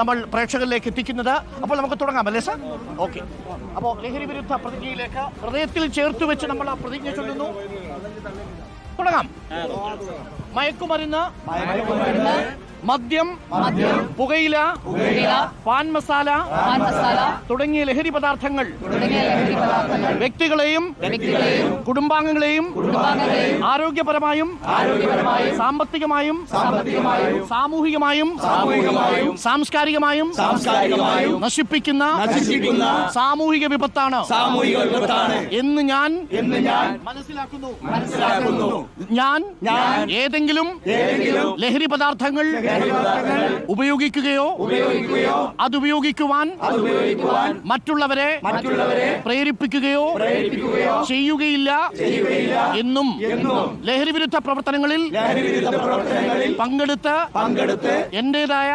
നമ്മൾ പ്രേക്ഷകരിലേക്ക് എത്തിക്കുന്നത്. അപ്പോൾ നമുക്ക് തുടങ്ങാം അല്ലേ സാർ? ഓക്കെ. അപ്പോൾ ലഹരി വിരുദ്ധ പ്രതിജ്ഞയിലേക്ക് ഹൃദയത്തിൽ ചേർത്ത് വെച്ച് നമ്മൾ ആ പ്രതിജ്ഞ ചൊല്ലുന്നു. തുടങ്ങാം. മയക്കുമരുന്ന്. മദ്യം പുകയില പാൻ മസാല തുടങ്ങിയ ലഹരി പദാർത്ഥങ്ങൾ വ്യക്തികളെയും കുടുംബാംഗങ്ങളെയും ആരോഗ്യപരമായും സാമ്പത്തികമായും സാമൂഹികമായും സാംസ്കാരികമായും നശിപ്പിക്കുന്ന സാമൂഹിക വിപത്താണ്. എന്ന് ഞാൻ മനസ്സിലാക്കുന്നു. ഞാൻ ഞാൻ ഏതെങ്കിലും ലഹരി പദാർത്ഥങ്ങൾ ഉപയോഗിക്കുകയോ അതുപയോഗിക്കുവാൻ മറ്റുള്ളവരെ മറ്റുള്ളവരെ പ്രേരിപ്പിക്കുകയോ ചെയ്യുകയില്ല എന്നും ലഹരി വിരുദ്ധ പ്രവർത്തനങ്ങളിൽ പങ്കെടുത്ത് എന്റേതായ